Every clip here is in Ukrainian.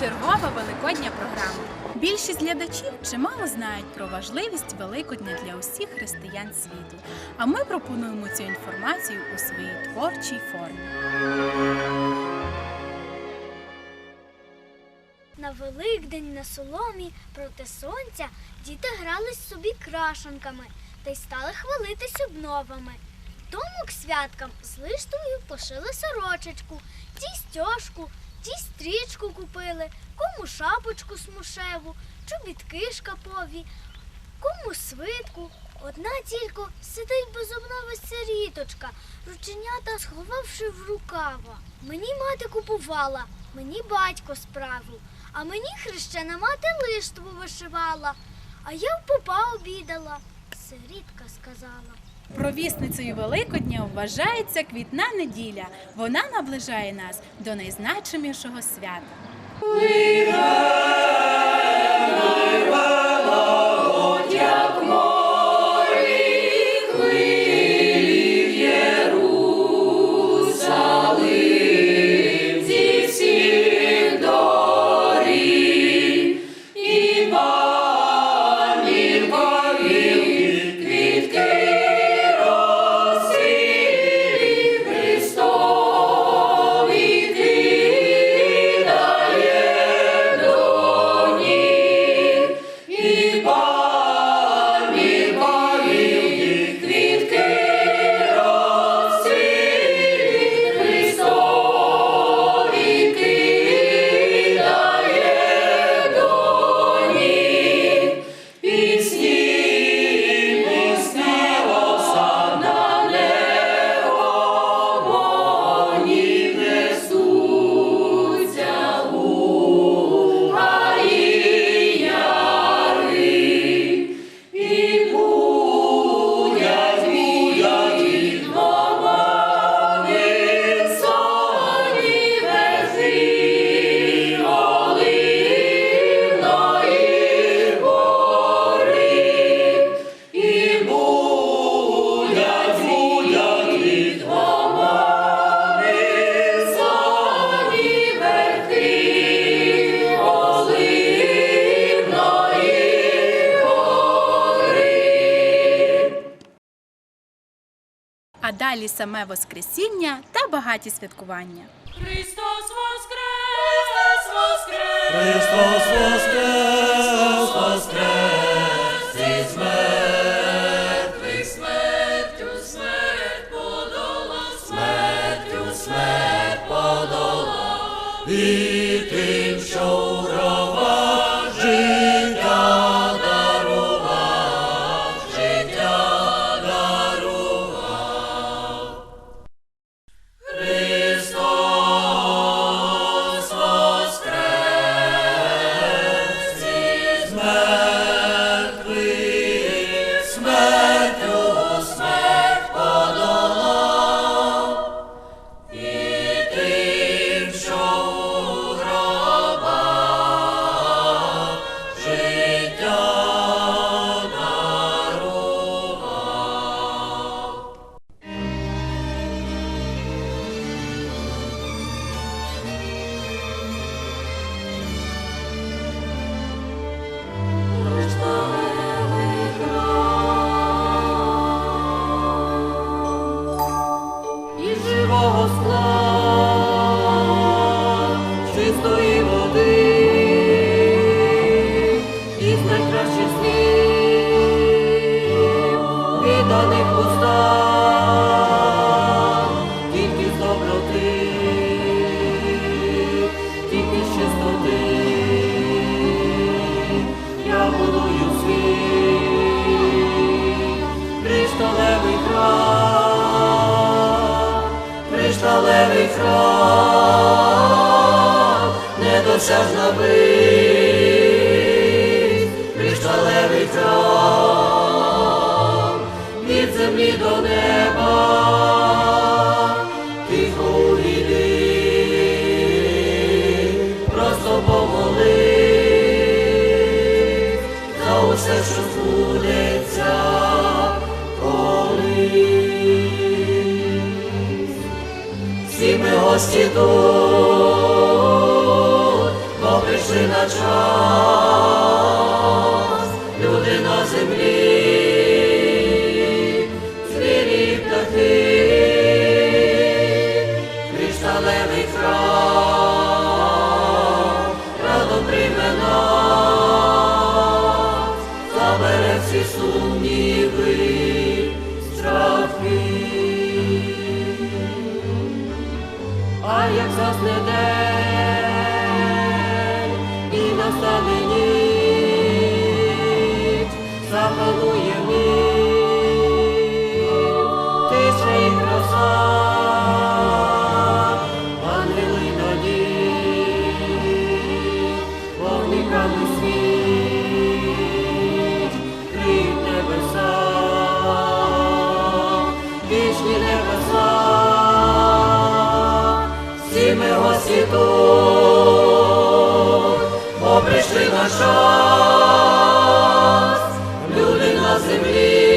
чергова великодня програма. Більшість глядачів чимало знають про важливість Великодня для усіх християн світу. А ми пропонуємо цю інформацію у своїй творчій формі. На Великдень на соломі проти сонця діти грались собі крашенками та й стали хвалитись обновами. Тому к святкам з лиштою пошили сорочечку, ті стьожку, ті стрічку купили, кому шапочку смушеву, чобітки шкапові, кому свитку. Одна тільки сидить без сиріточка, рученята сховавши в рукава. Мені мати купувала, мені батько справив, а мені хрещена мати лиштву вишивала, а я в попа обідала. Сирітка сказала. Провісницею Великодня вважається квітна неділя. Вона наближає нас до найзначимішого свята. Саме Воскресіння та багаті святкування. Христос воскрес! Воскрес! Христос воскрес, воскрес відданих устам, тільки з тільки чистоти, я будую світ, кришталевий храм, кришталевий храм, недосяжна вись, усе, що збудеться колись. Всі ми гості тут, час, люди на землі, як засне день і настане бо прийшли людина землі,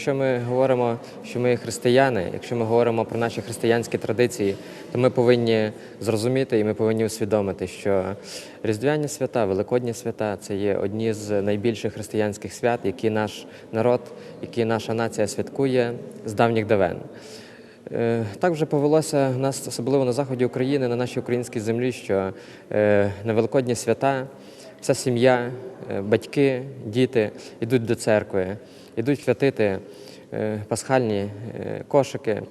Якщо ми говоримо, що ми християни, якщо ми говоримо про наші християнські традиції, то ми повинні зрозуміти і ми повинні усвідомити, що Різдвяні свята, Великодні свята це є одні з найбільших християнських свят, які наш народ, які наша нація святкує з давніх давен. Е, Так вже повелося в нас, особливо на заході України, на нашій українській землі, що е, на Великодні свята вся сім'я, е, батьки, діти йдуть до церкви, йдуть святити е, пасхальні е, кошики,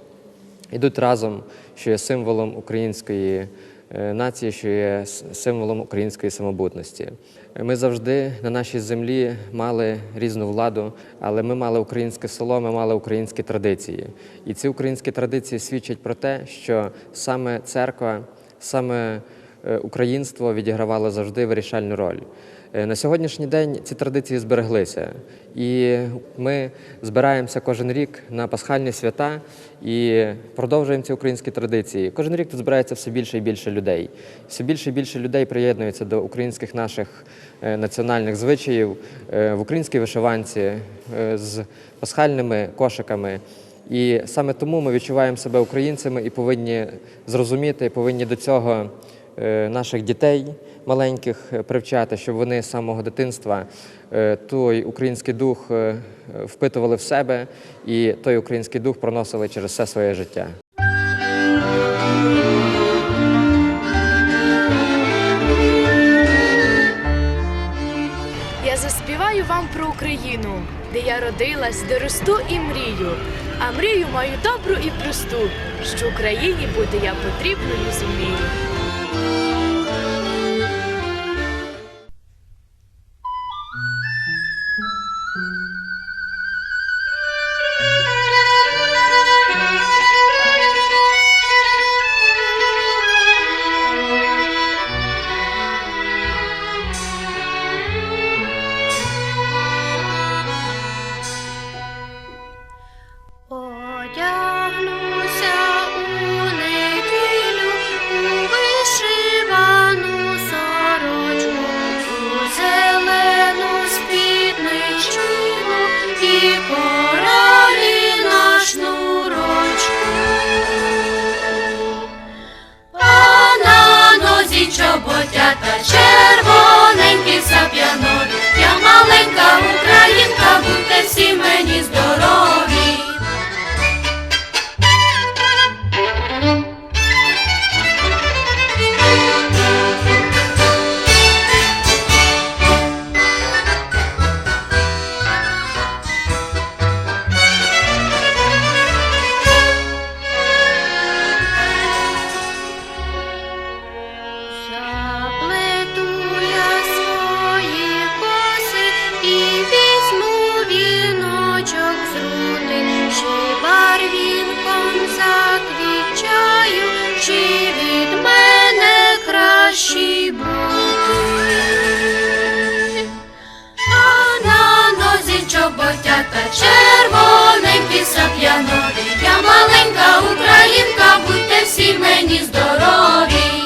йдуть разом, що є символом української е, нації, що є символом української самобутності. Ми завжди на нашій землі мали різну владу, але ми мали українське село, ми мали українські традиції. І ці українські традиції свідчать про те, що саме церква, саме українство відігравало завжди вирішальну роль. Е, На сьогоднішній день ці традиції збереглися, і ми збираємося кожен рік на пасхальні свята і продовжуємо ці українські традиції. Кожен рік тут збирається все більше і більше людей. Все більше і більше людей приєднуються до українських наших е, національних звичаїв е, в українській вишиванці з пасхальними кошиками. І саме тому ми відчуваємо себе українцями і повинні зрозуміти, повинні до цього наших дітей маленьких е, привчати, щоб вони з самого дитинства е, той український дух е, впитували в себе і той український дух проносили через все своє життя. Я заспіваю вам про Україну, де я родилась, де росту і мрію. А мрію маю добру і просту, що Україні буде я потрібною зумію. Чоботята червоненькі сап'янові. Я маленька українка, будьте всі мені здорові.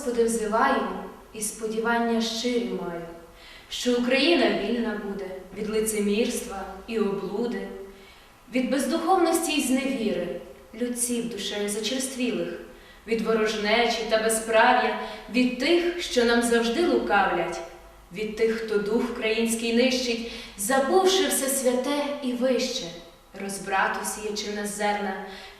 Господи, взиваю, і сподівання щирі маю, що Україна вільна буде від лицемірства і облуди, від бездуховності й зневіри, людців душею зачерствілих, від ворожнечі та безправ'я, від тих, що нам завжди лукавлять, від тих, хто дух український нищить, забувши все святе і вище, розбрату сіячи на зерна,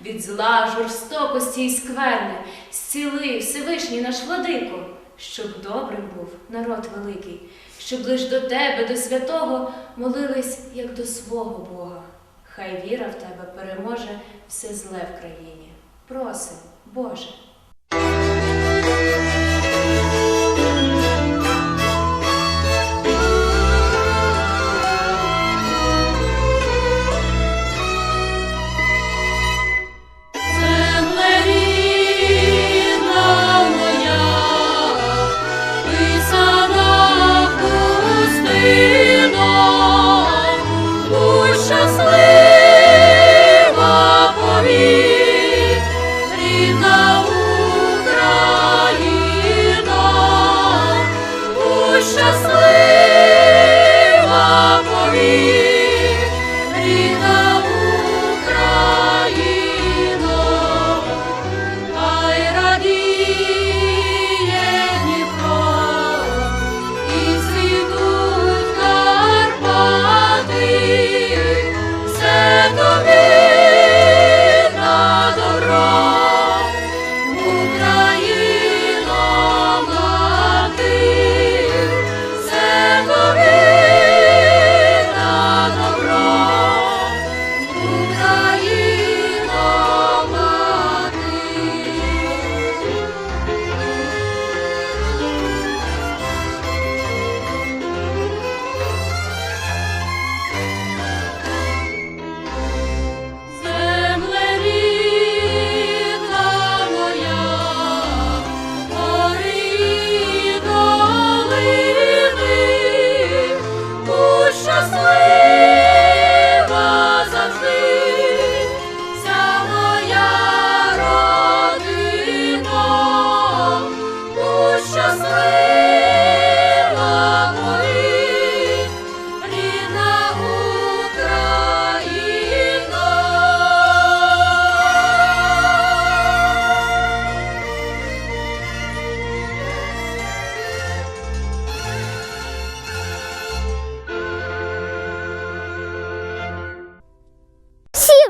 від зла, жорстокості і скверни, зціли Всевишній наш владико, щоб добрим був народ великий, щоб лиш до тебе, до святого, молились, як до свого Бога. Хай віра в тебе переможе все зле в країні. Просим, Боже.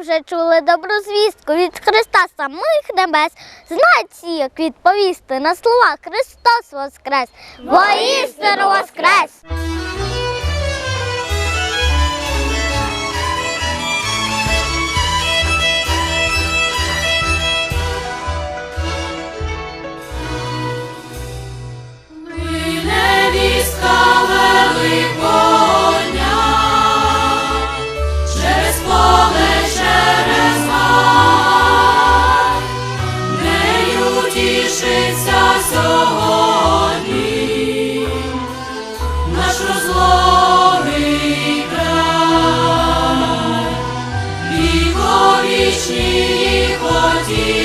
вже чули добру звістку від Христа самих небес. Знать, як відповісти на слова Христос Воскрес! Воістину Воскрес! Ми невістка великого see.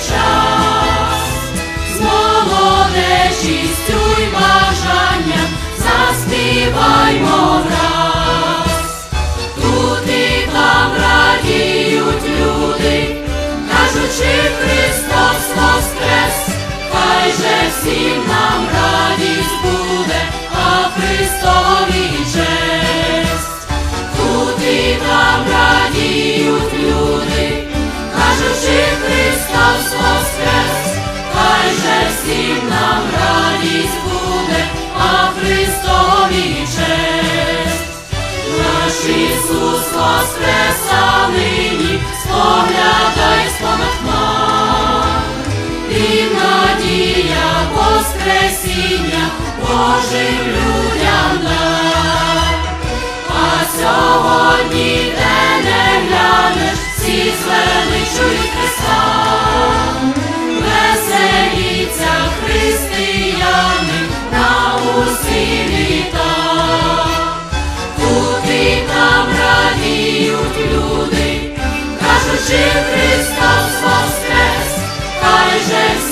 shine. Воскресіння Божим людям дай. а сьогодні де не глянеш, всі звеличують Христа, веселіться християни на усі літа, тут і там радіють люди, кажучи Христос воскрес, хай же.